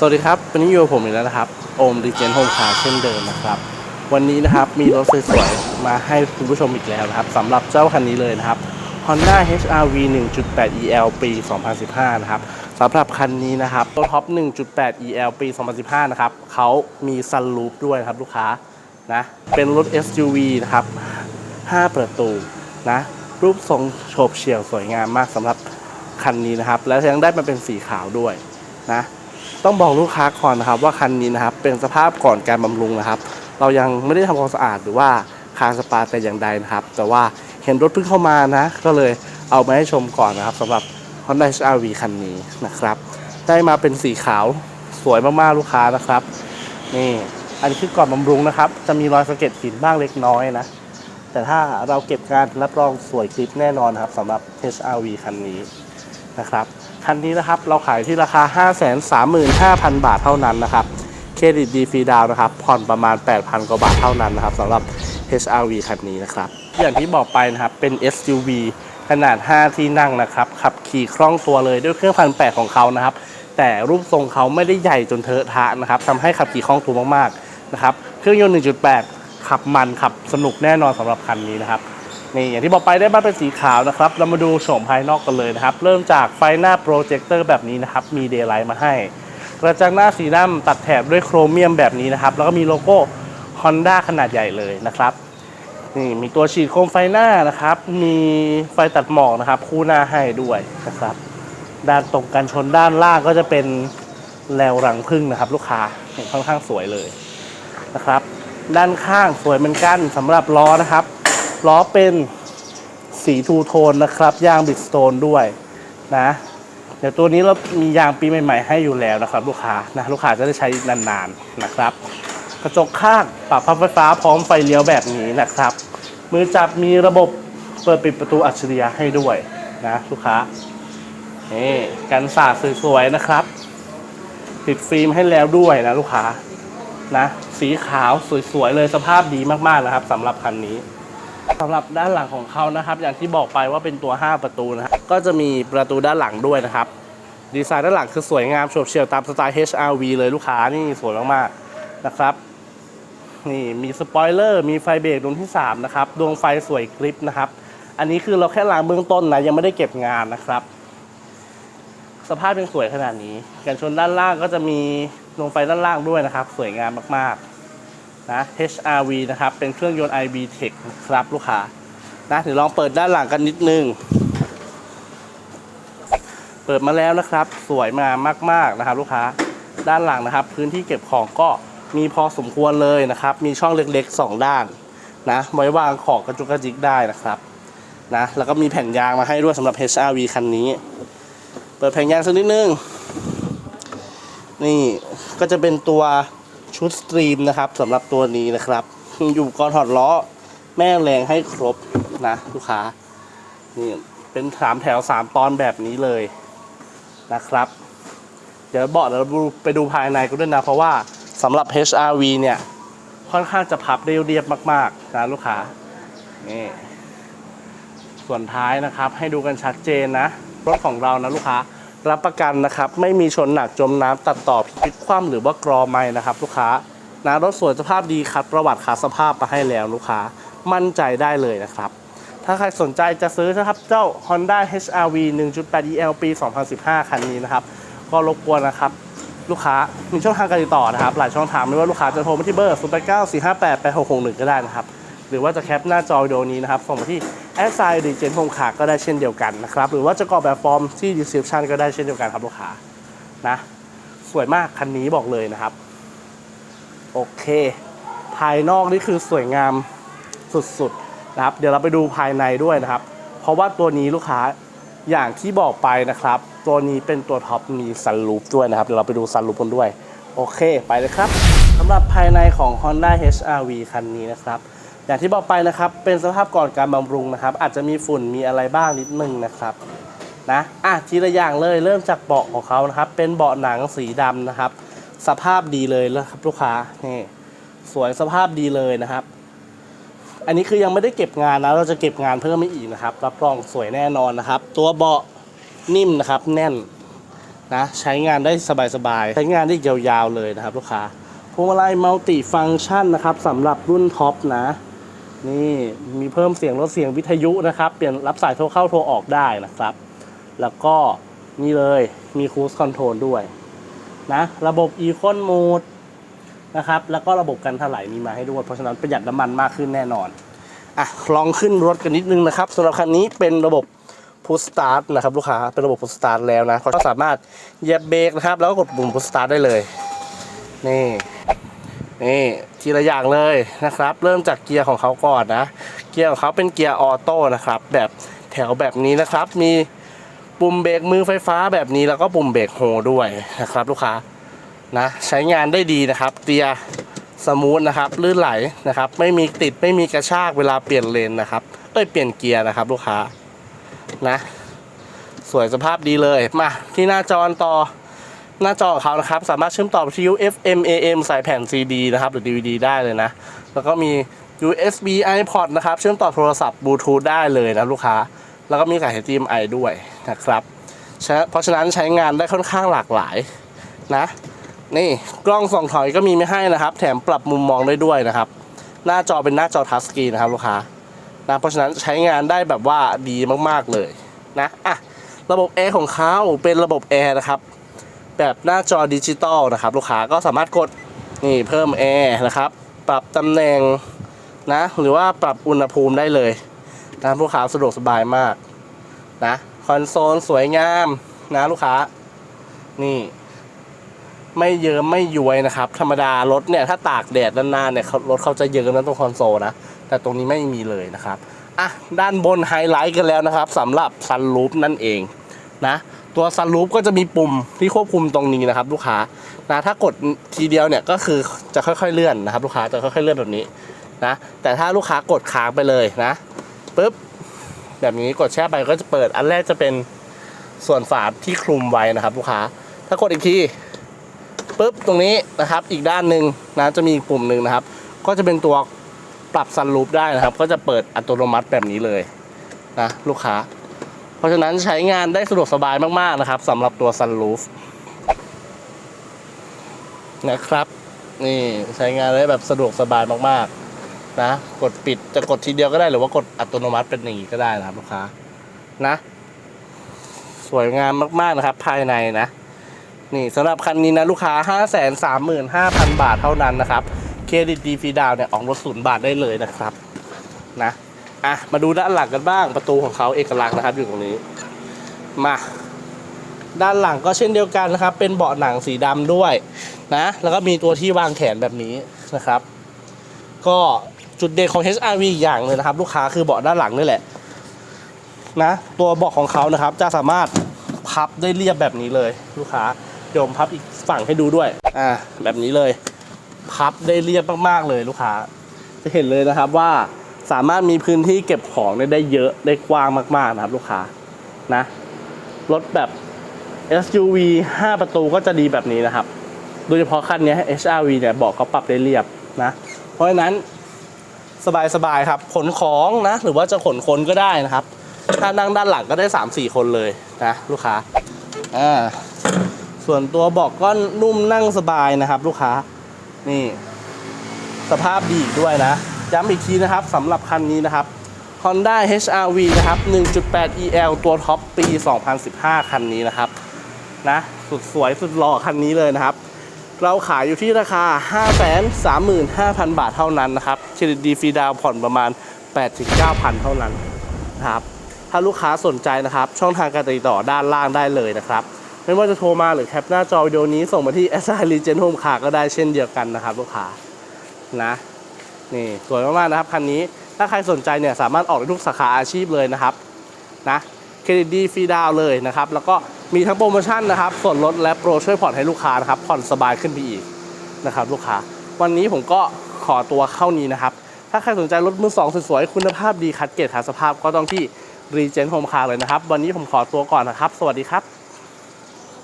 สวัสดีครับ วันนี้อยู่กับผมอีกแล้วนะครับ โอมดีเจนโฮมคาร์เช่นเดิมนะครับ วันนี้นะครับมีรถสวยๆ มาให้คุณผู้ชมอีกแล้วนะครับสำหรับเจ้าคันนี้เลยนะครับ Honda HR-V 1.8 EL ปี 2015 นะครับสำหรับคันนี้นะครับตัวท็อป 1.8 EL ปี 2015 นะครับเขามีซันรูฟด้วยครับลูกค้านะเป็นรถ SUV นะครับ 5 ประตูนะรูปทรงโฉบเฉี่ยวสวยงามมากสำหรับคันนี้นะครับ และยังได้มาเป็นสีขาวด้วยนะ ต้องบอกลูกค้าก่อนนะครับว่าคันนี้นะครับเป็นสภาพก่อนการบำรุงนะครับ เรายังไม่ได้ทำความสะอาดหรือว่าคางสปาแต่อย่างใดนะครับ แต่ว่าเห็นรถเพิ่งเข้ามานะ ก็เลยเอามาให้ชมก่อนนะครับสำหรับ Honda HR-V คันนี้นะครับ ได้มาเป็นสีขาวสวยมากๆลูกค้านะครับ นี่อันนี้คือก่อนบำรุงนะครับ จะมีรอยสะเก็ดหินบ้างเล็กน้อยนะ แต่ถ้าเราเก็บงานรับรองสวยคลิปแน่นอนครับสำหรับ HR-V คันนี้นะครับ คันนี้นะครับเราขายที่ราคา 535,000 บาทเท่านั้นนะครับ เครดิตดีฟรีดาวนะครับ ผ่อนประมาณ 8,000 กว่าบาทเท่านั้นนะครับสำหรับ HR-V คันนี้นะครับ อย่างที่บอกไปนะครับ เป็น SUV ขนาด 5 ที่นั่งนะครับ ขับขี่คล่องตัวเลยด้วยเครื่องพันแปของเขานะครับ แต่รูปทรงเขาไม่ได้ใหญ่จนเทอะทะนะครับทำให้ขับขี่คล่องตัวมากๆนะครับ เครื่องยนต์ 1.8 ขับมันขับสนุกแน่นอนสำหรับคันนี้นะครับ นี่อย่างที่บอกไปได้บ้านเป็นสีขาวนะครับ เรามาดูโฉมภายนอกกันเลยนะครับ เริ่มจากไฟหน้าโปรเจคเตอร์แบบนี้นะครับ มีเดย์ไลท์มาให้ กระจังหน้าสีดำตัดแถบด้วยโครเมียมแบบนี้นะครับ แล้วก็มีโลโก้ Honda ขนาดใหญ่เลยนะครับ นี่มีตัวฉีดโคมไฟหน้านะครับ มีไฟตัดหมอกนะครับ คู่หน้าให้ด้วยนะครับ ด้านตรงกันชนด้านล่างก็จะเป็นแนวรังพึ่งนะครับ ลูกค้าค่อนข้างสวยเลยนะครับ ด้านข้างสวยเหมือนกันสำหรับล้อนะครับ ล้อเป็นสีทูโทนนะครับ ยางบิดสโตนด้วยนะ เดี๋ยวตัวนี้เรามียางปีใหม่ ๆ ให้อยู่แล้วนะครับ ลูกค้านะลูกค้าจะได้ใช้นานๆนะครับ กระจกข้างปรับพับไฟฟ้าพร้อมไฟเลี้ยวแบบนี้นะครับ มือจับมีระบบเปิดปิดประตูอัจฉริยะให้ด้วยนะลูกค้านี่กันสาดสวยๆนะครับ ติดฟิล์มให้แล้วด้วยนะลูกค้านะ สีขาวสวยๆเลยสภาพดีมากๆนะครับสำหรับคันนี้ สำหรับด้านหลังของเขานะครับ อย่างที่บอกไปว่าเป็นตัว 5 ประตูนะครับก็จะมีประตูด้านหลังด้วยนะครับ ดีไซน์ด้านหลังคือสวยงามโฉบเฉี่ยวตามสไตล์ HRV เลยลูกค้านี่สวยมากๆนะครับนี่มีสปอยเลอร์มีไฟเบรกดวงที่ 3 นะครับ ดวงไฟสวยกริปนะครับ อันนี้คือเราแค่ล้างเบื้องต้นนะ ยังไม่ได้เก็บงานนะครับ สภาพยังสวยขนาดนี้ กันชนด้านล่างก็จะมีดวงไฟด้านล่างด้วยนะครับ สวยงามมากๆ นะ HRV นะครับ เป็นเครื่องยนต์ IB Tech ครับลูกค้านะเดี๋ยวลองเปิดด้านหลังกันนิดนึง เปิดมาแล้วนะครับ สวยมามาก ๆนะครับ ลูกค้าด้านหลังนะครับ พื้นที่เก็บของก็มีพอสมควรเลยนะครับ มีช่องเล็กๆ 2 ด้านนะไว้วางของกระจุกกระจิกได้นะครับนะแล้วก็มีแผ่นยางมาให้ด้วยสำหรับ HRV คันนี้ เปิดแผ่นยางสักนิดนึง นี่ก็จะเป็นตัว ชุดสตรีมนะครับสำหรับตัวนี้นะครับ อยู่ก่อนถอดล้อแม่แรงให้ครบนะลูกค้า นี่เป็นสามแถวสามตอนแบบนี้เลยนะครับ เดี๋ยวเบาะเราไปดูภายในก็ด้วยนะเพราะว่าสำหรับ HRV เนี่ย ค่อนข้างจะพับเรียบมากๆนะลูกค้า นี่ ส่วนท้ายนะครับให้ดูกันชัดเจนนะ รถของเรานะลูกค้า รับประกันนะครับ ไม่มีชนหนักจมน้ำตัดต่อพลิกคว่ำหรือว่ากรอไม่นะครับ ลูกค้านะรถสวยสภาพดีคัดประวัติคัดสภาพมาให้แล้วลูกค้ามั่นใจได้เลยนะครับ ถ้าใครสนใจจะซื้อนะครับเจ้า Honda HR-V 1.8 EL ปี 2015 คันนี้นะครับ ก็รบกวนนะครับ ลูกค้ามีช่องทางการติดต่อนะครับ หลายช่องทางไม่ว่าลูกค้าจะโทรมาที่เบอร์ 0 8 9 4 5 8 8 6 6 1 ก็ได้นะครับ หรือว่าจะแคปหน้าจอวิดีโอนี้นะครับส่งมาที่ แอดไซน์ดีเจนโฮมขาก็ได้เช่นเดียวกันนะครับ หรือว่าจะกรอกแบบฟอร์มที่ description ก็ได้เช่นเดียวกันครับลูกค้านะ สวยมากคันนี้บอกเลยนะครับ โอเค ภายนอกนี่คือสวยงามสุดๆนะครับ เดี๋ยวเราไปดูภายในด้วยนะครับ เพราะว่าตัวนี้ลูกค้าอย่างที่บอกไปนะครับ ตัวนี้เป็นตัวท็อปมีซันรูฟด้วยนะครับ เดี๋ยวเราไปดูซันรูฟกันด้วย โอเค ไปเลยครับสำหรับภายในของ Honda HR-V คันนี้นะครับ อย่างที่บอกไปนะครับเป็นสภาพก่อนการบำรุงนะครับ อาจจะมีฝุ่นมีอะไรบ้างนิดนึงนะครับนะอะทีละอย่างเลยเริ่มจากเบาะของเขานะครับ เป็นเบาะหนังสีดำนะครับ สภาพดีเลยนะครับลูกค้านี่สวยสภาพดีเลยนะครับ อันนี้คือยังไม่ได้เก็บงานนะเราจะเก็บงานเพิ่มไม่อีกนะครับรับรองสวยแน่นอนนะครับ ตัวเบาะนิ่มนะครับแน่นนะใช้งานได้สบายๆใช้งานได้ยาวๆเลยนะครับ ลูกค้าพวงมาลัยมัลติฟังก์ชันนะครับสำหรับรุ่นท็อปนะ นี่มีเพิ่มเสียงลดเสียงวิทยุนะครับ เปลี่ยนรับสายโทรเข้าโทรออกได้นะครับ แล้วก็นี่เลยมีคูสคอนโทรลด้วยนะระบบ e c o n Mode นะครับแล้วก็ระบบกันถลายมีมาให้ด้วย เพราะฉะนั้นประหยัดน้ำมันมากขึ้นแน่นอนอะลองขึ้นรถกันนิดนึงนะครับสำหรับคันนี้เป็นระบบ Push Start นะครับลูกค้าเป็นระบบ Push Start แล้วนะก็สามารถเหยียบเบรกนะครับ แล้วก็กดปุ่ม Push Start ได้เลย นี่นี่ ทีละอย่างเลยนะครับ เริ่มจากเกียร์ของเขาก่อนนะ เกียร์ของเขาเป็นเกียร์ออโต้นะครับ แบบแถวแบบนี้นะครับ มีปุ่มเบรกมือไฟฟ้าแบบนี้แล้วก็ปุ่มเบรกโฮด้วยนะครับ ลูกค้านะใช้งานได้ดีนะครับ เตียสมูทนะครับลื่นไหลนะครับ ไม่มีติดไม่มีกระชากเวลาเปลี่ยนเลนนะครับเอ้ยเปลี่ยนเกียร์นะครับ ลูกค้านะ สวยสภาพดีเลยมาที่หน้าจอต่อ หน้าจอของเขานะครับ สามารถเชื่อมต่อวิทยุ FM AM สายแผ่น CD นะครับ หรือ DVD ได้เลยนะ แล้วก็มี USB iPod นะครับ เชื่อมต่อโทรศัพท์บลูทูธได้เลยนะลูกค้า แล้วก็มีสาย HDMI ด้วยนะครับ เพราะฉะนั้นใช้งานได้ค่อนข้างหลากหลายนะ นี่กล้องส่องถอยก็มีไม่ให้นะครับ แถมปรับมุมมองได้ด้วยนะครับ หน้าจอเป็นหน้าจอทัชสกรีนนะครับลูกค้านะเพราะฉะนั้นใช้งานได้แบบว่าดีมากๆเลยนะอะระบบแอร์ของเขาเป็นระบบแอร์นะครับ แบบหน้าจอดิจิตอลนะครับ ลูกค้าก็สามารถกดนี่เพิ่มแอร์นะครับ ปรับตำแหน่งนะหรือว่าปรับอุณหภูมิได้เลยนะลูกค้าสะดวกสบายมากนะคอนโซลสวยงามนะลูกค้า นี่ ไม่เยิ้มไม่ย้วยนะครับ ธรรมดารถเนี่ยถ้าตากแดดนานๆเนี่ยรถเขาจะเยิ้มนะตรงคอนโซลนะแต่ตรงนี้ไม่มีเลยนะครับอะด้านบนไฮไลท์กันแล้วนะครับสำหรับซันรูฟนั่นเองนะ ตัวซันรูฟก็จะมีปุ่มที่ควบคุมตรงนี้นะครับ ลูกค้านะถ้ากดทีเดียวเนี่ยก็คือจะค่อยๆเลื่อนนะครับ ลูกค้าจะค่อยๆเลื่อนแบบนี้นะแต่ถ้าลูกค้ากดค้างไปเลยนะปุ๊บแบบนี้กดแช่ไปก็จะเปิดอันแรกจะเป็นส่วนฝาที่คลุมไว้นะครับ ลูกค้า ถ้ากดอีกทีปุ๊บตรงนี้นะครับ อีกด้านหนึ่งนะจะมีปุ่มหนึ่งนะครับ ก็จะเป็นตัวปรับซันรูฟได้นะครับ ก็จะเปิดอัตโนมัติแบบนี้เลยนะลูกค้า เพราะฉะนั้นใช้งานได้สะดวกสบายมากๆนะครับสำหรับตัวซันรูฟนะครับ นี่ใช้งานได้แบบสะดวกสบายมากๆ นะ กดปิดจะกดทีเดียวก็ได้หรือว่ากดอัตโนมัติเป็นอย่างนี้ก็ได้นะครับลูกค้านะ สวยงามมากๆนะครับ ภายในนะ นี่สำหรับคันนี้นะลูกค้า 5 3 5 0 0 0 บาทเท่านั้นนะครับ เครดิตดีฟรีดาวน์เนี่ยออกรถศูนย์บาทได้เลยนะครับ นะ อะมาดูด้านหลังกันบ้างประตูของเขาเอกลักษณ์นะครับอยู่ตรงนี้มาด้านหลังก็เช่นเดียวกันนะครับ เป็นเบาะหนังสีดำด้วยนะ แล้วก็มีตัวที่วางแขนแบบนี้นะครับ ก็จุดเด่นของ HRV อีกอย่างเลยนะครับ ลูกค้าคือเบาะด้านหลังนี่แหละนะตัวเบาะของเขานะครับ จะสามารถพับได้เรียบแบบนี้เลย ลูกค้าเดี๋ยวผมพับอีกฝั่งให้ดูด้วยอ่าแบบนี้เลย พับได้เรียบมากๆเลยลูกค้า จะเห็นเลยนะครับว่า สามารถมีพื้นที่เก็บของได้เยอะได้กว้างมากๆนะครับลูกค้านะรถแบบ SUV 5 ประตูก็จะดีแบบนี้นะครับ โดยเฉพาะคันนี้ HRV เนี่ยเบอกเขาปรับได้เรียบนะ เพราะฉะนั้นสบายๆครับขนของนะ หรือว่าจะขนคนก็ได้นะครับ ถ้านั่งด้านหลังก็ได้ 3-4 คนเลยนะลูกค้าอ่าส่วนตัวเบอกก็นุ่มนั่งสบายนะครับ ลูกค้านี่ สภาพดีด้วยนะ ย้ำอีกทีนะครับสำหรับคันนี้นะครับ Honda HRV นะครับ 1.8 EL ตัวท็อปปี 2015 คันนี้นะครับนะสุดสวยสุดหล่อคันนี้เลยนะครับ เราขายอยู่ที่ราคา 535,000 บาทเท่านั้นนะครับเครดิตดีฟรีดาวผ่อนประมาณ 8-9,000 เท่านั้นนะครับถ้าลูกค้าสนใจนะครับ ช่องทางการติดต่อด้านล่างได้เลยนะครับ ไม่ว่าจะโทรมาหรือแคปหน้าจอวิดีโอนี้ส่งมาที่ s i Legend Home Car ก็ได้เช่นเดียวกันนะครับ ลูกค้านะ นี่สวยมากๆนะครับคันนี้ถ้าใครสนใจเนี่ยสามารถออกได้ทุกสาขาอาชีพเลยนะครับนะเครดิตดีฟรีดาวเลยนะครับแล้วก็มีทั้งโปรโมชั่นนะครับส่วนลดและโปรช่วยผ่อนให้ลูกค้านะครับผ่อนสบายขึ้นไปอีกนะครับลูกค้า วันนี้ผมก็ขอตัวเข้านี้นะครับ ถ้าใครสนใจรถมือสองสวยๆคุณภาพดีคัดเกรดหาสภาพก็ต้องที่ Regent Home Car เลยนะครับ วันนี้ผมขอตัวก่อนนะครับ สวัสดีครับ